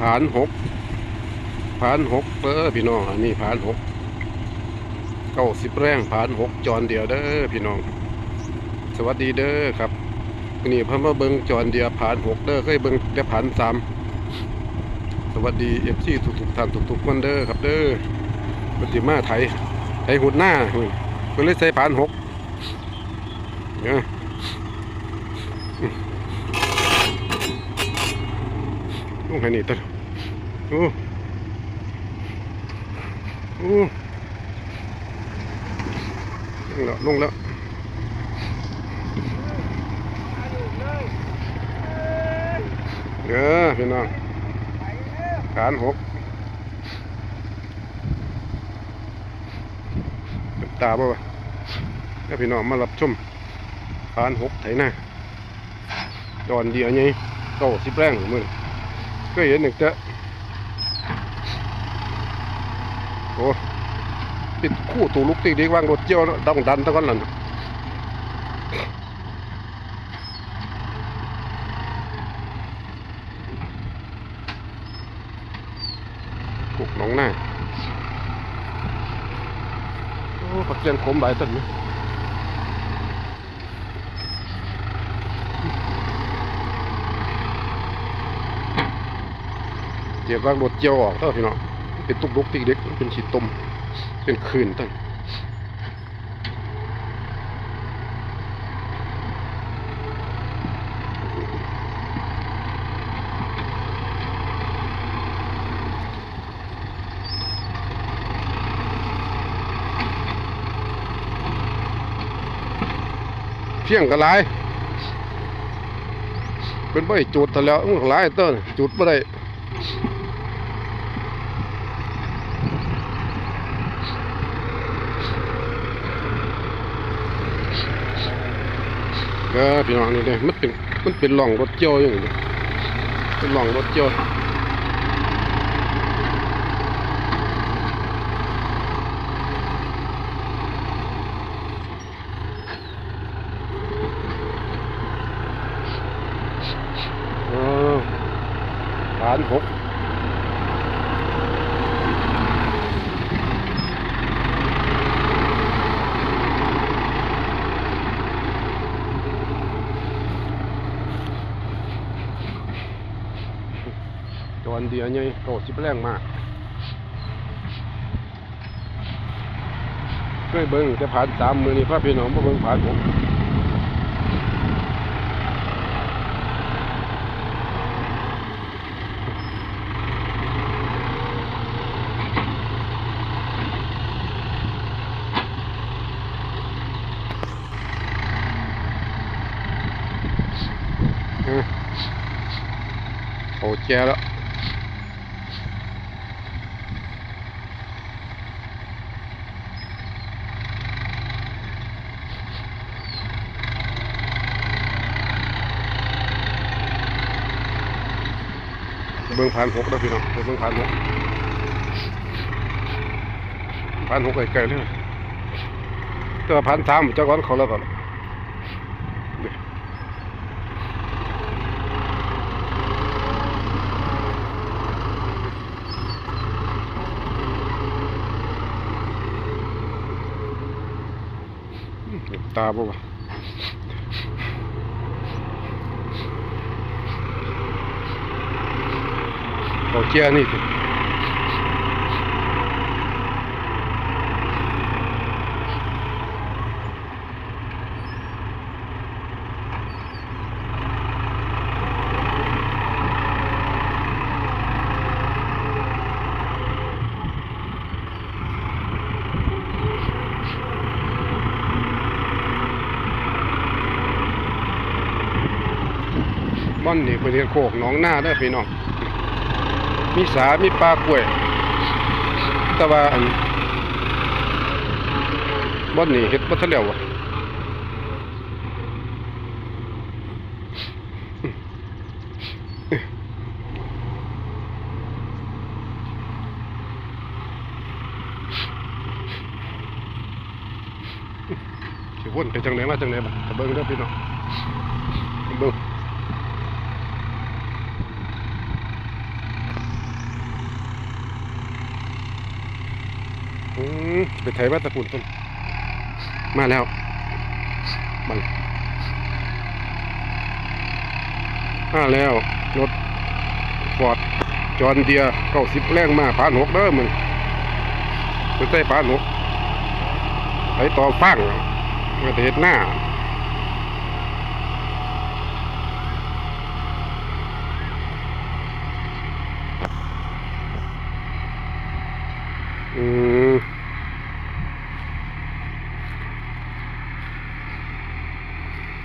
ผานหกผานหกเด้อพี่น้องอันนี้ผานหกเก้าสิบแรงผานหกจอนเดียวเด้อพี่น้อง สวัสดีเด้อครับนนี้เพิ่นมาเบิ่งจอนเดียวผานหกเด้อเคยเบิ่งแต่ผานสามสวัสดีเอฟซีทุกๆท่านทุกๆคนเด้อครับเด้อปฏิมาไทยไทยหุดหน้าเพิ่นเลยใส่ผานหกเนี่ย ลงให้นี่ต้นโอ้โอ้ลงแล้วลงแล้วเออพี่น้องขานหกเป็นตาบ่วะแล้วพี่น้องมารับชมขานหกไถหน้าดอนเดียวไงโตสิบแรงมือ ก็เห็นหนึ่งเจ้าโอ้ปิดคู่ตูลุกติ๊กดีว่างรถเจียวต้องดันตะก้อนหลังกุกหนองหน้าโอ้ผักเจียนขมหลายต้นไเดี๋ยวก็รถเจียวออกเท่าพี่น้องเป็นตุกลุกติ๊กเด็กเป็นฉีดตมเป็นคืนต้นเพียงกันหลายเป็นบ่ได้จุดแต่แล้วอื้อหลายต้นจุดบ่ได้ เออพี่น้องนี่เลยมันเป็นมันเป็นหล่องรถเจียวอย่างนี้เป็นหล่องรถเจียวเออฐานหกจอน เดียวไงโตสิบแรงมากเคยเบิ่งแต่ผ่านสามมือนี่พระพี่น้องมาเบิ่งผ่านผมเออโอ้แจแล้ว เบิ่งผ่านหกแล้วพี่น้องไปเบิ่งผ่านหกผ่านหกไกลๆเลยแต่ว่าผ่านสามเจ้าก้อนเขาแล้วก่อนตาบ่วะ เขาเจียนี่สิม่อนนี่เป็นโคกหนองหน้าเด้พี่น้อง มีสา มีปลากล้วยแต่ว่าอันบ่อนนี่เฮ็ดบ่ทันแล้ววะสิวนไปจังไหนมาจังไหนบ่ตะเบิ่งเด้อพี่น้องเบิ่ง ไปไถวัดตะปุ่นต้นมาแล้วบังมาแล้วรถฟอร์ดจอนเดียเก้าสิบแรงมาผ่านหกเด้อมึงไปใส่ผ่านหกไปต่อฟังมาเห็ดหน้าอืม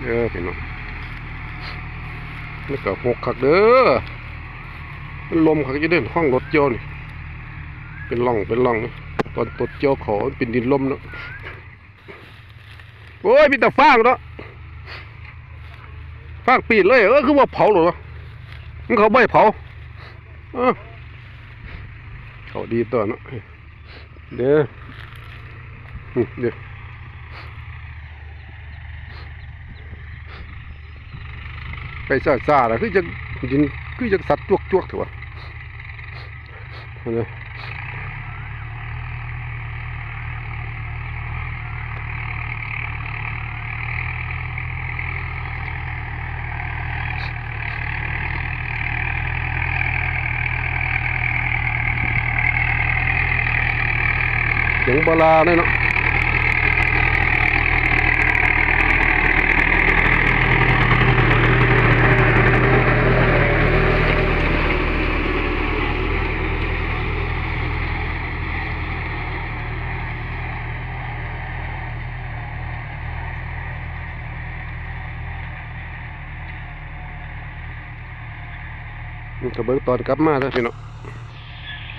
เออพี่น้องนี่ก็หกขักเด้อมันลมขักจะเดินห้องรถเจียวนี่เป็นร่องเป็นร่องตอนตดเจียวขอเป็นดินลมเนาะโอ้ยมีแต่ฟางเนาะฟางปีดเลยเออคือว่าเผาหรอวะมันเขาไม่เผาเออเขาดีตัวเนาะเดี๋ยวอืมเดี๋ยว ไปซ่าซ่าแล้วคือจะยินคือจะสัตว์จวกจวกเถอะวะเสียงบลาเลยเนาะ มันก็เบิ่งตอนกลับมาแล้วพี่เนาะ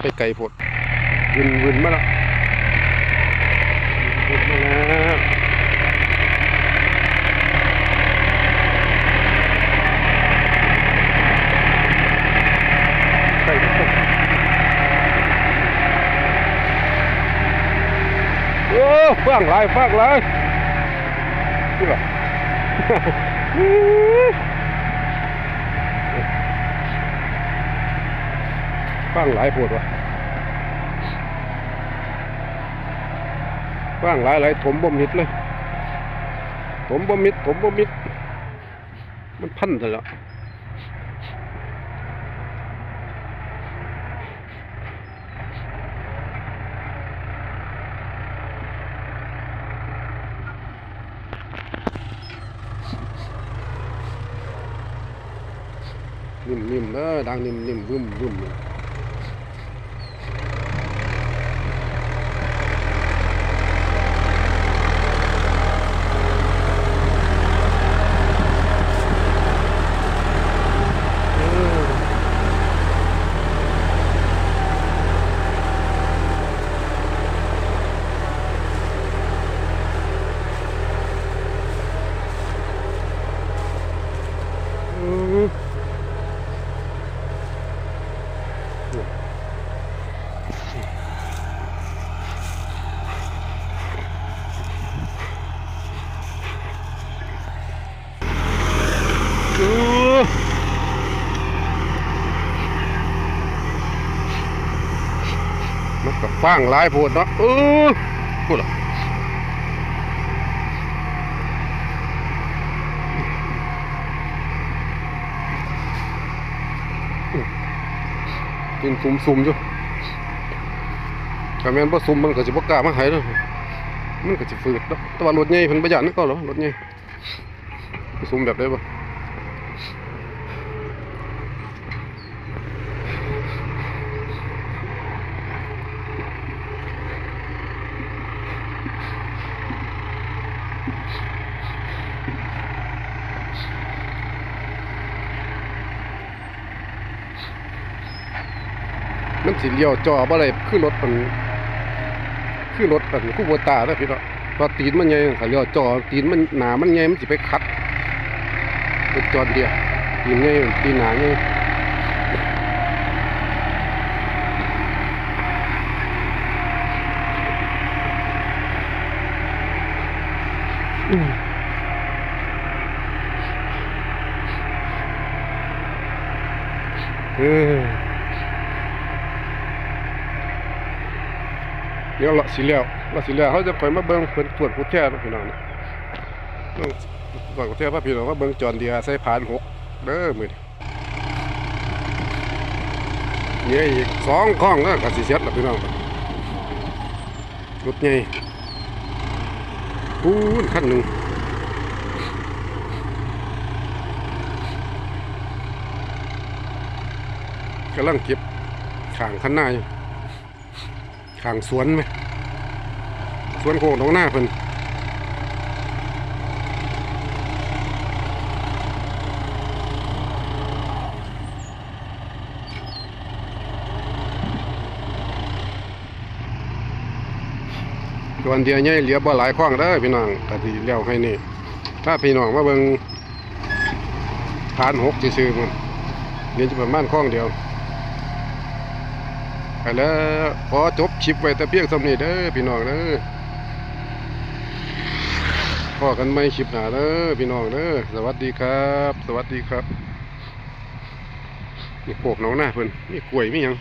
ไปไกลโพดวินวินมาแล้ววินมาแล้วไกลโพดโอ้ฟังหลยฟังหลยนี่หรอ ฟังหลายปวดวะฟังหลายหลายถมบ่มิดเลยถมบ่มิดถมบ่มิด มันพันซะแล้วนิ่มๆเด้อดังนิ่มๆวึมวึมเลย อืมเออมันกับ ฟางหลายโพดเนาะเออพูดเหรอกินซุ่มๆอยู่ถ้าแม่นบ่ซุ่มมันก็สิบ่กล้ามาให้เด้อมันก็สิฝืดเนาะแต่ว่ารถใหญ่เพิ่นบ่ย่านนำก็เหรอรถใหญ่ซุ่มแบบได้บ่ สิเลี้ยวจอบ่ได้คือรถมันคือรถอันคู่บัวตาเด้อพี่เนาะพอตีนมันใหญ่ถ้าเลี้ยวจอตีนมันหนามันใหญ่มันสิไปขัดรถจอดเดียวตีนใหญ่ตีนหนาใหญ่อืมเออ เดี๋ยวละสิแล้วละสิแล้วเขาจะไปมาเบิ่งเพิ่นตรวจผู้แท้เนาะพี่น้องเนะต้องตรวจผู้แท้ว่าพี่น้องว่าเบิ่งจอนเดียใส่ผ่านหกเด้อมือนเนี่ยอีกสองข้องแล้วก็สิเสร็จแล้วพี่น้องรถใหญ่ปูนคันหนึ่งกำลังเก็บขางคันหน้าอยู่ ขางสวนไหมสวนโคกหนองหน้าเพิ่นส่วนเดียวใหญ่เหลือบ่หลายข้องเด้พี่น้องก็สิเลี้ยวให้นี่ถ้าพี่น้องมาเบิ่งฐานหกซื่อๆมันเรียนจะประมาณข้องเดียว ไปแล้วขอจบชิปไว้แต่เพียงสำนีเด้อพี่น้องเด้อพอกันไม่ชิปหนาเด้อพี่น้องเด้อสวัสดีครับ สวัสดีครับนี่โขกน้องหน้าเพิ่นนี่กล้วยมียัง